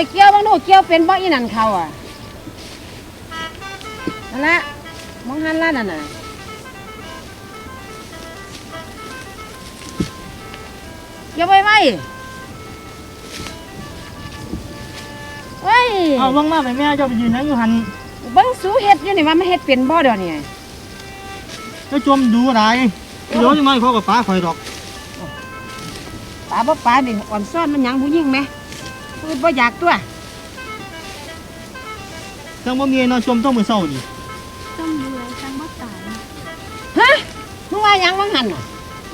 ไปเกี่ยวบ้างดูเกี่ยวเป็นบ่อีนั่นเขาอะนั่นละมองหันละนั่นน่ะเกี่ยวไปไหมเฮ้ยเอาเบิ่งมาไปแม่เจ้าไปยืนนั่งอยู่หันเบังสูเฮ็ดอยู่นี่ว่ามันเฮ็ดเป็นบ่เดี๋ยวนี้เจ้าจมดูอะไรเดี๋ยวจะมาเขากับป้าคอยดอกปลาบ่ปลานี่อ่อนซ่อนมันหยังผู้หญิงไหม พูดบ่อยากตัวจังบ่มีเนาะชมต้องมือเศร้านี่ต้องดูแลจังบ่ตายฮะมึงว่าหยังว่างหันน่ะ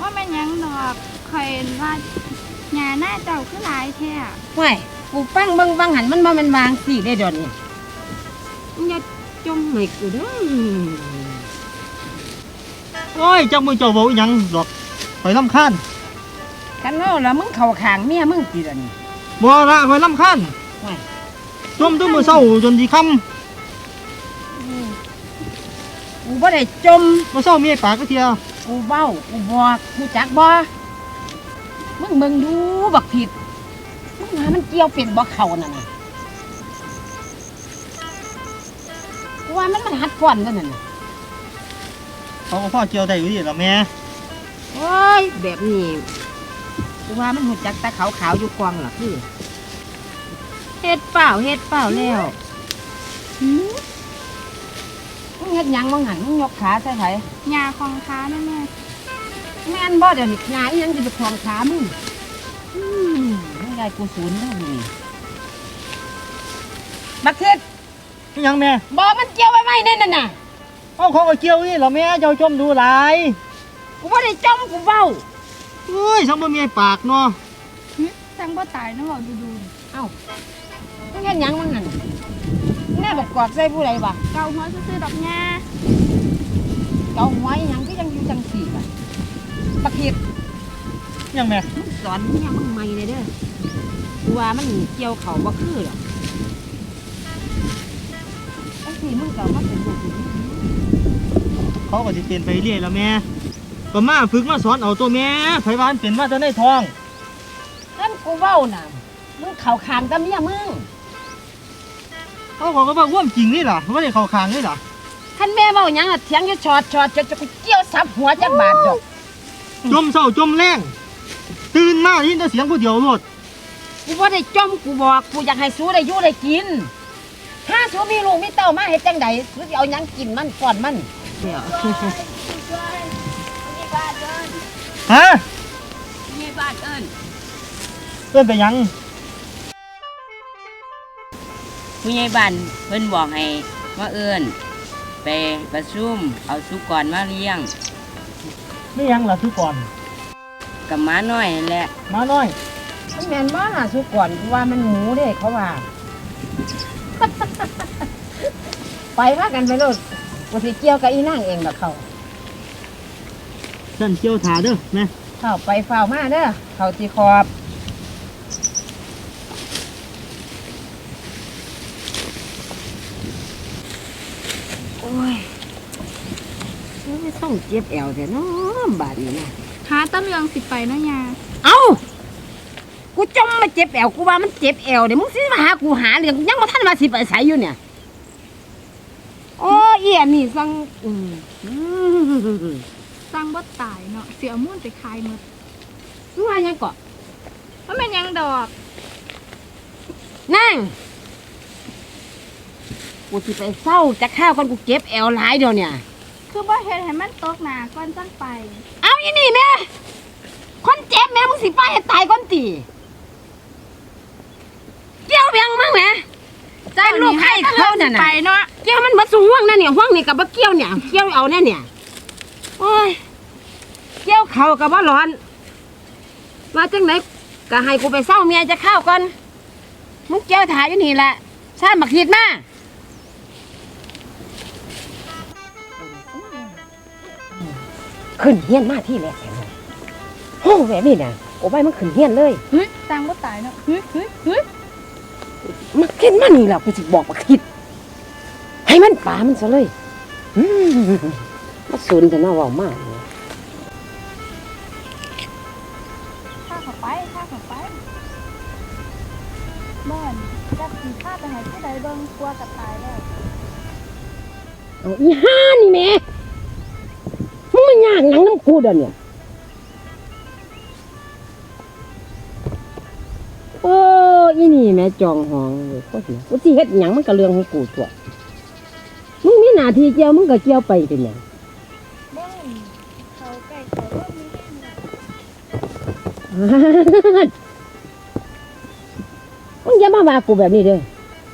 ว่าแม่นหยังดอกคอยว่าหญ้าหน้าเจ้าคือหลายแท้ไม่กูฟังเบิ่งว่างหันมันบ่แม่นวางสิได้เดี๋ยวนี้มึงอย่าจมให้กูเด้อโอ้ยจังมือเจ้าเว้าอีหยังดอกคอยลำคาญคันเฮาล่ะมึงเข้าข้างเมียมึงติเดี๋ยวนี้ บ่ละคอยลำคาญไม่ จมต้องมือเศร้าจนสิค่กูบ่ได้จมำบ่เศร้ามีไอ้ปากก็เทียกูเบ้า กูบอกกูจักบ่มึงเบิ่งดูบักผิด มึงว่ามันเกี่ยวเป็นบ่เข้านั่นน่ะกูว่ามันมันหัดฟ้อนแล้วนั่นน่ะเขาก็พ่อเจียวได้อยู่ดีล่ะแม่ โอ้ยแบบนี้ กูว่ามันหูจักตาขาวขาวๆอยู่กองหรอคือเฮ็ดเปล่าเฮ็ดเปล่าแล้วหืมมึงเฮ็ดหยังมึงหันมึงยกขาใส่ไผหญ้าของค้าแน่แม่แม่นบ่เดี๋ยวนี้งานอิหยังสิไปคลองขามึงอืมมึงยายกูศูนย์แล้วนี่บักเทศอีหยังแม่บ่มันเกี่ยวไว้ไหมแน่นน่ะเอาเขาก็เกี่ยวนี่ล่ะแม่เจ้าจมดูหลายกูบ่ได้จมกูเบ้า เอ้ยจังบ่มีไอ้ปากเนาะหึจังบ่ตายนะบอกดูดูนี่เอ้ามึงเฮ็ดหยังมึงหันแม่บอกกอดใส่ผู้ใดบ่เกาหัวซื่อๆดอกหญ้าเกาหัวอีหยังก็ยังอยู่จังสี่บ่บักเทศอีหยังแม่มึงสอนเนี่ยมึงใหม่เลยเด้อกูว่ามันเกี่ยวเขาบ่คือหรอกไอ้สิมึงก็เอามาเป็นลูกผู้หญิงเขาก็สิเป็นไปเรื่อยแล้วแม่ ก็มาฝึกมาสอนเอาตัวแม่ไผว่ามันเป็นมาแต่ในท้องนั่นกูเว้าน่ะมึงเข่าคางกับเมียมึงเขาบอกว่าว่ามจริงนี่ล่ะว่าได้เข้าคางนี่ล่ะท่านแม่เว้าหยังอะเถียงอยู่ชอดชอดจะจะกูเกี่ยวสับหัวจักบาทดอกจมเศร้าจมแรงตื่นมาได้ยินแต่เสียงผู้เดียวโลดกูบ่ได้จมกูบอกกูอยากให้สู้ได้อยู่ได้กิน ถ้าสู้มีลูกมีเต้ามาเฮ็ดจังใดกูสิเอาหยังกินมันก่อนมันเดี๋ยว ฮะมีบ้านเอิ้นเพื่อนไปหยังผู้ใหญ่บ้านเพิ่นบอกให้ว่าเอิ้นไปประชุมเอาสุกรมาเลี้ยงไม่หยังล่ะทุกก่อนกับหม้าน้อยนั่นแหละมาหน่อย มันแม่นบ่ล่ะสู้ก่อนกูว่ามันหมูเด้เขาว่า ไปพากันไปโลดกูสิเกี่ยวกับอีนางเองดอกเขา ฉันเกี่ยวถาเด้อแม่เข้าไปเฝ้ามาเด้อเขาสิขอบโอ้ยไม่ต้องเจ็บแอวแต่น้อบาดนี้นะหาตะเลืองสิไปเนาะหญ้าเอ้ากูจมมาเจ็บแอวกูว่ามันเจ็บแอวเดี๋ยวมึงสิมาหากูหาเรื่องยังมาท่านมาสิไปใส่อยู่เนี่ยโอ้เอี่ยนี่สังอืม อืมจังบ่ตายเนาะเสียมุ่นไปขายหมดมึงว่าหยังเกาะว่าแม่นหยังดอก นั่งกูสิไปเศร้าจะข้าวก่อนกูเจ็บแอวหลายเดี๋ยวเนี่ย คือบ่เฮ็ดให้มันตกหนาก่อนจังไป เอาอีนี่แม่คนเจ็บแม่มึงสิไปให้ตายก่อนตีเกี่ยวเบียงมั้งแม่ใจลูกให้เขาน่ะไปนะเนาะ เกี่ยวมันมาสูงห่วงนั่นเนี่ยห่วงนี่กับบ่เกี่ยวเนี่ยเกี่ยวเอาแน่เนี่ยโอ้ย เกี่ยวเขากับบ่ร้อน มาจังไหนก็ให้กูไปเศร้าเมียจะเข้าวก่อนมึงเกี่ยวถ่ายอยู่นี่แหละชาติบักทิดมาขึ้นเฮียนมาที่แรกแค่นั้นโอ้แบบนี้นะโอ้ใบมันขึ้นเฮียนเลยหึจังบ่ตายเนาะหึหึหึมาเก็นมานี่แหละกูสิบอกบักทิดให้มันป่ามันซะเลย อืมมาสูนจะน่าเว่ามาก ให้ผู้ใดเบิ่งกลัวกับตายแล้วเอาอีห้านี่แม่มึงมันยากหยังน้ำกูเดี๋ยวเนี่ยโอ้อีนี่แม่จองหองเลยโคตรเนี่ยกูสิเฮ็ดหยังมันก็เรื่องของกูตัวมึงมีหน้าที่เกี่ยวมึงก็เกี่ยวไปเป็นหยังเบิ่งเขาใกล้เขาเริ่มมีแห้งแล้วมึงอย่ามาว่ากูแบบนี้เด้อ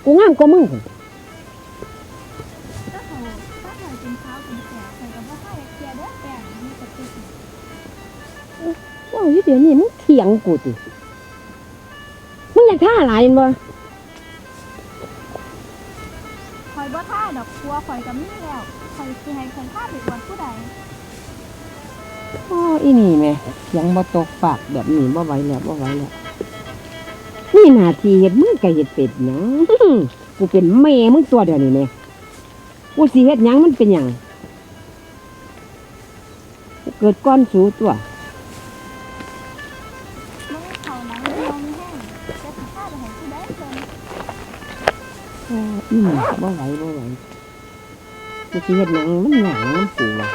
กูงามกว่ามึงพุ่นถ้าเขาถ้าเขากินข้าวกินแก่ใส่กับว่าข้าวเคลียร์เด้อแก่มีกระติกว่าอยู่เดี๋ยวนี้มึงเถียงกูติมึงอยากท่าหลายแม่นบ่คอยบ่ท่าดอกกลัวคอยกับมีแล้วคอยสิให้คนท่าไปอวดผู้ใดโอ้อีนี่แม่เถียงบ่ตกปากแบบนี้บ่ไหวแล้วบ่ไหวแล้ว นี่หน้าที่เฮ็ดมึงก็เฮ็ดเป็ดหยังกูเป็นแม่มึงตัวเดียวนี่แม่กูสิเฮ็ดหยังมันเป็นหยังกูเกิดก้อนสูตัว มึงเขาหนังเดียวมีแห้งจะสีผ้าไปให้ผู้ใดเบิ่งโอ้อีนี่บ่ไหวบ่ไหวกูสิเฮ็ดหยังมันหยังมันปูว่ะ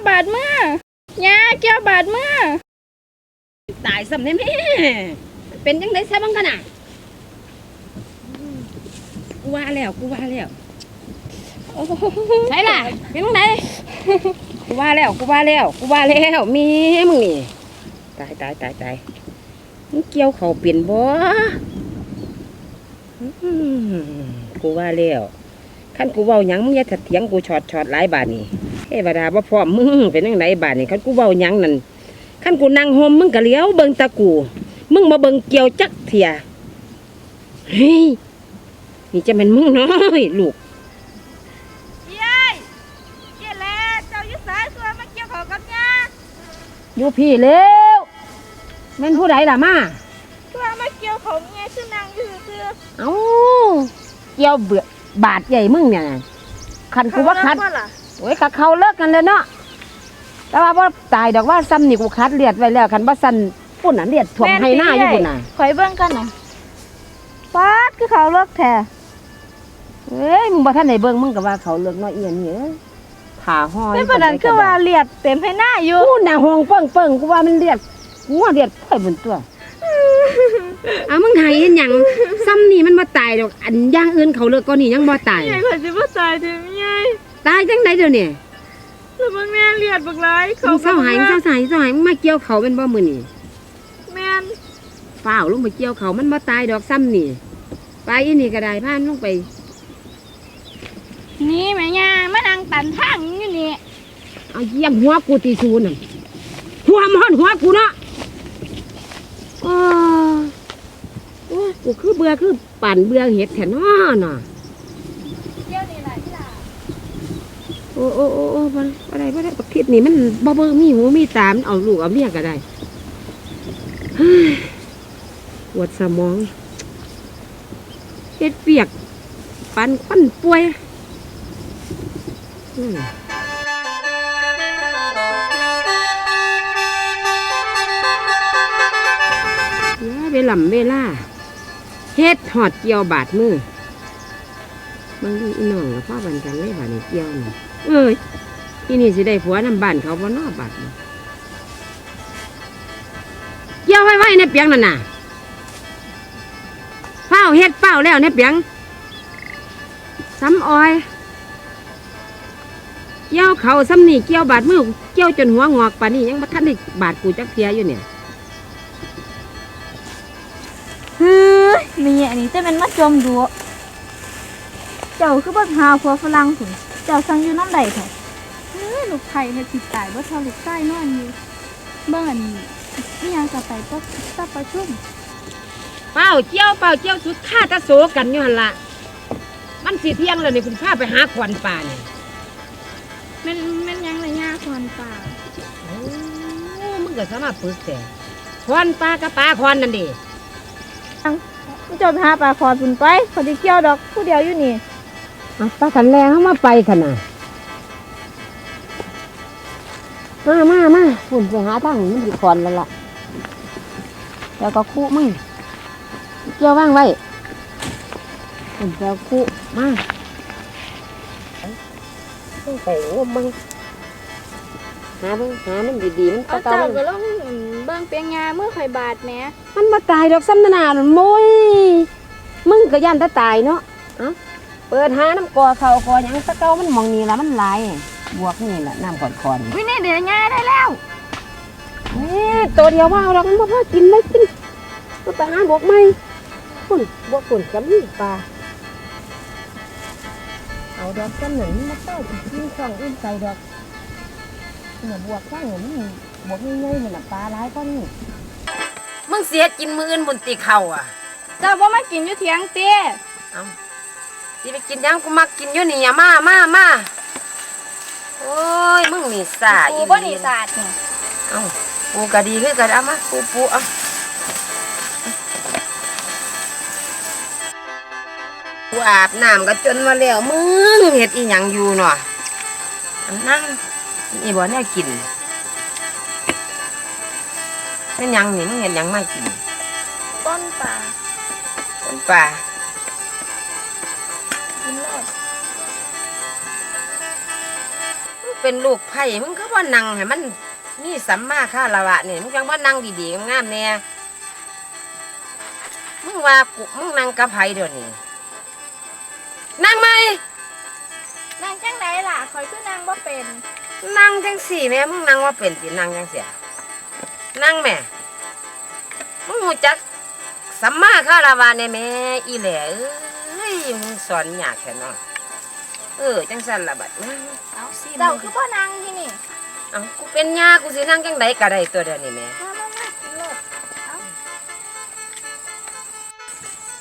ยวบาดมือยาเกี่ยวบาดมือตายสำได้แม่เป็นจังได๋ซะบังกันน่ะกูว่าแล้วกูว่าแล้วใช่ล่ะเป็นจังไดกูว่าแล้วกูว่าแล้วกูว่าแล้วแมีมึงนี่ตายตายตายตายมึงเกี่ยวเขาเปลี่ยนบ่อืมกูว่าแล้วคันกูเว้าหยังมึงอย่าถัดเถียงกูช็อตช็อตหลายบาทนี่ เทวดาบ่พร้อมมึงเป็นจังไดบาทนี่คันกูเว้าหยังนั่นขั้นกูนั่งห่มมึงก็เลี้ยวเบิ่งตากู มึงมาเบิ่งเกี่ยวจักเถียเฮ้ยนี่จะเป็นมึงน้อยลูกยายเกี่ยแล้วเจ้าอยู่สายตัวมาเกี่ยวเขากับยาอยู่พี่เร็วแม่นผู้ใดล่ะมาตัวมาเกี่ยวเขาเมียชื่อนางอยู่ซื่อเอ้าเกี่ยวเบื่อบาดใหญ่มึงเนี่ยคันกูว่าคัดล่ะ โอ้ยกัเขาเลิกกันเลยเนาะแต่ว่าบ่ตายดอกว่าซ้ำนี่กูคัดเลียดไว้แล้วคันบ่สั่นปุ่นน่ะเลียดถ่วมให้หน้าอยู่ปุ่นน่ะข่อยเบิ่งกันน่ะป๊าดคือเขาเลิกแท้เอ้ยมึงบ่ทันได้เบิ่งมึงก็ว่าเขาเลิกน้อยเอียนนี่เอ้ยผ่าห้อยเป็นประเด็นคือว่าเลียดเต็มให้หน้าอยู่กูน่ะห้องเปิ้งเปิ้งกูว่ามันเลียดกูว่าเลียดค่อยบนตัวอะมึงหายเห็นหยังซ้ำนี่มันบ่ตายดอกอันอย่างอื่นเขาเลิกก็นี่ยังบ่ตายยายข่อยสิบ่ตายถึงยาย ตายจังไดเดี๋ยวนี้แล้วมันแม่เลียดบักหลายมึงเศร้าหายมึงเศร้าหายเศร้าหายมึงมาเกี่ยวเขาเป็นบ่มื้อนี่แม่นฝ้าวลงไปเกี่ยวเขามันบ่ตายดอกซ้ำนี่ไปอีนี่ก็ได้พานลงไป นี่แม่ย่ามานั่งตันทางอยู่นี่เอาเยี่ยมหัวกูตีซูนั่นหัวมันหัวกูเนาะโอ้โอ้กูคือเบื่อคือปั่นเบื่อเห็ดแท้เนาะน่ะ เกี่ยวนี่ล่ะที่ล่ะ โอ้โอ้โอ้โอ้บ่บ่ได้บ่ได้ประเภทนี้มันบ่เบิ่งมีหูมีตามเอาลูกเอาเมียก็ได้ปวดสมองเฮ็ดเปียกปันควันป่วยอืมอย่เวลำเวลาเฮ็ดหอดเกี่ยวบาดมือ บางทีอีน้องกับพ่อบันกันเลยบาดนี้เกี่ยวนี่ เอ้ยที่นี่สิได้ผัวนำบ้านเขาบ่เนอบัดเกี่ยวไว้ไว้ในเปียงนั่นน่ะเฝ้าเฮ็ดเฝ้าแล้วในเปียงซ้ำอ้อยเกี่ยวเขาซ้ำนี่เกี่ยวบาดมือเกี่ยวจนหัวงอกป่านนี้ยังบ่ทันได้บาดกูจักเทียอยู่เนี่ยเฮ้ยมีอันนี้จะเป็นมาจมดูเจ้าคือบักหาผัวฝรั่งพุ่น จ้าสั่งอยู่น้ำใดเถอะเฮ้ยลูกไผ่เฮ็ดสิตายบ่เท่าลูกไส้นอนอยู่เบิ่งอันนี้อีหยังจะไปก็ตับประชุมเป้าเกี่ยวเป้าเกี่ยวสุดข้าตะโสกันอยู่หันละมันสิเที่ยงแล้วนี่คุณพาไปหาขวัญป่านี่แม่นแม่นหยังละย่าคอนป่าโอ้มึงก็สามารถปึกแต่ขวัญป่ากับป่าขวัญนั่นดิมึงเจ้าไปหาปลาคอสุนไปเขาจะเกี่ยวดอกผู้เดียวอยู่นี่ อะปลาขันแรงเขามาไปขนาดมามามาหุ่นไปหาทางมันดีคอนแล้วล่ะแล้วก็คู่มึงเกี่ยวว่างไว้หุ่นแปลคู่มาต้องไปงมมึงหามึงหามันดีๆมันเอาเก่าเจ้าๆมันก็ลองเบิ่งเปียงยาเมื่อข่อยบาดแหมมันมาตายดอกซ้ำนานาหนโมยมึงก็ยันถ้าตายเนาะเอ้า เปิดหาน้ำกอเขากอหยังตะเกามันหมองนี่ละมันหลายบวกนี่แหละน้ำก่อนคอนวินี่เดี๋ยวยาได้แล้วนี่ตัวเดียวว่าเอาดอกมันบ่พอกินเลยกินก็ไปหาบวกไหมคุณบวกคุณกับนี่ปลาเอาดอกซ้ำหนึ่งมาเต้าไปกินช่องอื่นใส่ดอกเนี่ยบวกข้างเนี่ยมันบวกง่ายๆมันน่ะปลาหลายก้อนนี่มึงเสียกินมืออื่นบนตีเข่าอะ เจ้าบ่มากินอยู่เถียงเตี้ยเอา สิไปกินหยังกูมักกินอยู่นี่อย่ามามามาโอ้ยมึงนี่สากูอีบ่หหนีลีศาสตร์นี่เอาปูก็ดีคือกันเอามาปูปูเอากูอาบน้ำก็จนมาแล้วมึงเฮ็ดอีหยังอยู่เนาะอันนั่งนี่บ่แน่กินเป็นหยังนี่มึงเฮ็ดหยังไม่กินต้นป่าเป็นป่า กินโลดมึงเป็นลูกไผ่มึงก็ว่านั่งให้มันนี่สัมมาค่าละวะนี่มึงจังว่านั่งดีๆงามๆแน่มึงว่ากูมึงนั่งกับไผ่เดี๋ยวนี้นั่งไหมนางจังไดล่ะข่อยคือนางบ่เป็นนั่งจังสี่แม่มึงนั่งว่าเป็นสินั่งจังเสียนั่งแม่มึงหูจักสัมมาค่าละวะเนี่ยแม่อีแหล่เอ้ ยมึงสอนยากแค่เนาะเออจังสันละบัดนั่งเอาเจ้าคือบ่นางที่นี่เอ้ากูเป็นยากูสินั่งจังไดก็ได้ตัวเดียวนี่แม่มามามากินโลด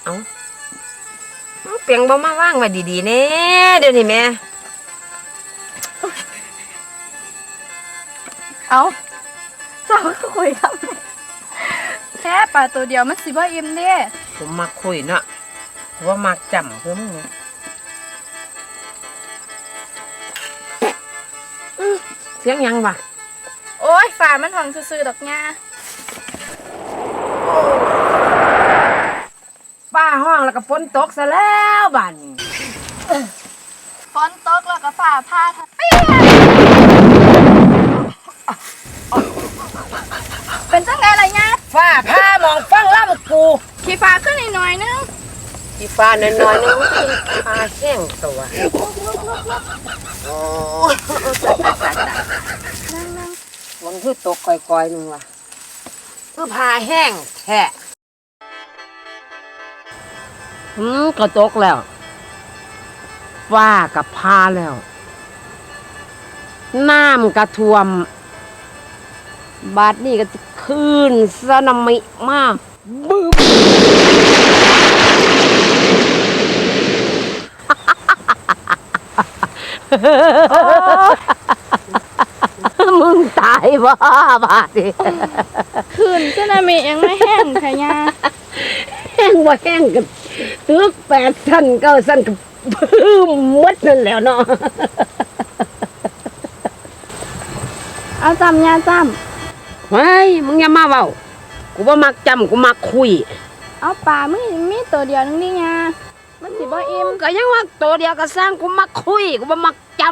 เอ้าเอาเปียงบ่มาว่างไว้ดีๆแน่เดี๋ยวนี้แม่เอาเจ้าก็คุยครับแค่ปลาตัวเดียวมันสิบ่อิ่มเด้ผมมักคุยเนาะ ว่ามักจำคือมึงเนี่ยอื้อเสียงหยังวะโอ้ยฝามันห้องซื่อๆดอกหญ้าป้าห้องแล้วก็ฝนตกซะแล้วบ้านนี้ฝนตกแล้วก็ฝ่าพาทับเป็นจังไดล่ะหญ้าฟ้าผ้ามองฟังล่ำกู ขี้ฟ้าขึ้นอีกหน่อยนึง อีฟ้าน้อยๆนึงฟ้าแข้งตัวโอ้ยมันคือตกก่อยๆนึงว่ะคือพาแห้งแท้อืมก็ตกแล้วฟ้ากับพาแล้ว น้ำกระท่วม บาดนี่ก็จะขึ้นสนามิมากบึ้ม มึงตายบ้าบาดดิคืนสึนามิยังไม่แห้งค่ะหญ้าแห้งว่าแห้งกันตึกแปดสั้นเก้าสั้นกับบึ้มหมดนั่นแหล้วเนาะเอาจำหญ้าจเฮ้ยมึงอย่ามาเว้ากูบ่มักจำกูมักคุยำเอาปลามึงมีตัวเดียวนึงนี่หญ้ามัน สิบ่อิ่มก็ยังว่าตัวเดียวก็สร้างกูมักคุยกูบ่มักจ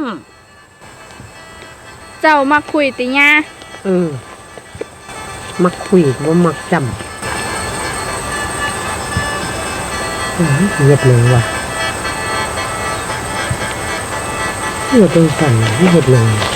เจ้ามาคุยติหญ้าำอืมมักคุยกูบ่มักจำอืมเงียบเลยว่ะเงียบเป็นสั่นเงียบเลย